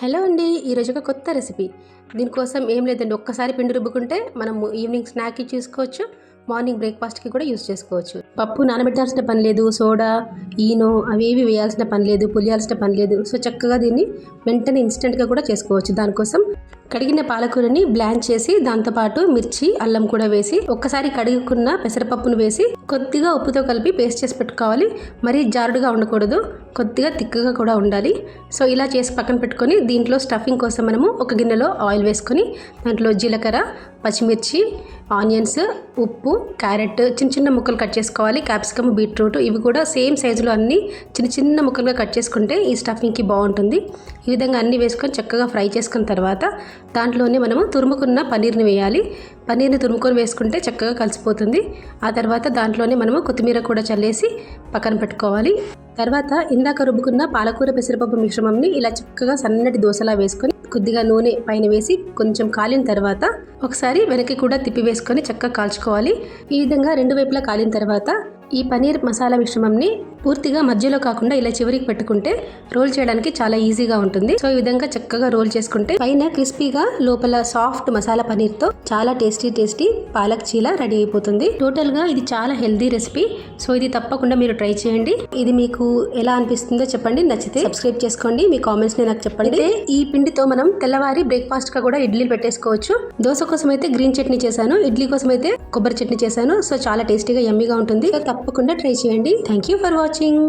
Hello అండి ఈరోజు ఒక కొత్త రెసిపీ. దీనికోసం ఏం లేదండి ఒక్కసారి పిండి రుబ్బుకుంటే మనము ఈవినింగ్ స్నాక్కి చేసుకోవచ్చు మార్నింగ్ బ్రేక్ఫాస్ట్కి కూడా యూస్ చేసుకోవచ్చు. పప్పు నానబెట్టాల్సిన పని లేదు సోడా ఈనో అవేవి వేయాల్సిన పని లేదు పులియాల్సిన పని లేదు. సో చక్కగా దీన్ని వెంటనే ఇన్స్టెంట్గా కూడా చేసుకోవచ్చు. దానికోసం కడిగిన పాలకూరని బ్లాంచ్ చేసి దాంతోపాటు మిర్చి అల్లం కూడా వేసి ఒక్కసారి కడుగుకున్న పెసరపప్పును వేసి కొద్దిగా ఉప్పుతో కలిపి పేస్ట్ చేసి పెట్టుకోవాలి. మరీ జారుడుగా ఉండకూడదు కొద్దిగా తిక్కగా కూడా ఉండాలి. సో ఇలా చేసి పక్కన పెట్టుకొని దీంట్లో స్టఫింగ్ కోసం మనము ఒక గిన్నెలో ఆయిల్ వేసుకొని దాంట్లో జీలకర్ర పచ్చిమిర్చి ఆనియన్స్ ఉప్పు క్యారెట్ చిన్న చిన్న ముక్కలు కట్ చేసుకోవాలి. క్యాప్సికమ్ బీట్రూట్ ఇవి కూడా సేమ్ సైజులో అన్ని చిన్న చిన్న ముక్కలుగా కట్ చేసుకుంటే ఈ స్టఫింగ్కి బాగుంటుంది. ఈ విధంగా అన్ని వేసుకొని చక్కగా ఫ్రై చేసుకున్న తర్వాత దాంట్లోనే మనము తురుముకున్న పన్నీర్ని వేయాలి. పన్నీర్ని తురుముకొని వేసుకుంటే చక్కగా కలిసిపోతుంది. ఆ తర్వాత దాంట్లోనే మనము కొత్తిమీర కూడా చల్లేసి పక్కన పెట్టుకోవాలి. తర్వాత ఇందాక రుబ్బుకున్న పాలకూర పెసరపప్పు మిశ్రమంని ఇలా చక్కగా సన్నటి దోశలా వేసుకొని కొద్దిగా నూనె పైన వేసి కొంచెం కాలిన తర్వాత ఒకసారి వెనక్కి కూడా తిప్పి వేసుకొని చక్కగా కాల్చుకోవాలి. ఈ విధంగా రెండు వైపులా కాలిన తర్వాత ఈ పనీర్ మసాలా మిశ్రమంని పూర్తిగా మధ్యలో కాకుండా ఇలా చివరికి పెట్టుకుంటే రోల్ చేయడానికి చాలా ఈజీగా ఉంటుంది. సో ఈ విధంగా చక్కగా రోల్ చేసుకుంటే పైన క్రిస్పీగా లోపల సాఫ్ట్ మసాలా పనీర్తో చాలా tasty tasty palak cheela ready అయిపోతుంది. టోటల్గా ఇది చాలా హెల్దీ రెసిపీ. సో ఇది తప్పకుండా మీరు ట్రై చేయండి. ఇది మీకు ఎలా అనిపిస్తుందో చెప్పండి. నచ్చితే సబ్స్క్రైబ్ చేసుకోండి. మీ కామెంట్స్ని నాకు చెప్పండి. ఈ పిండితో మనం తెల్లవారి బ్రేక్ఫాస్ట్గా కూడా ఇడ్లీలు పెట్టేసుకోవచ్చు. దోశ కోసం అయితే గ్రీన్ చట్నీ చేశాను. ఇడ్లీ కోసం అయితే కొబ్బరి చట్నీ చేశాను. సో చాలా టేస్టీగా యమ్మీగా ఉంటుంది. తప్పకుండా ట్రై చేయండి. Thank you for watching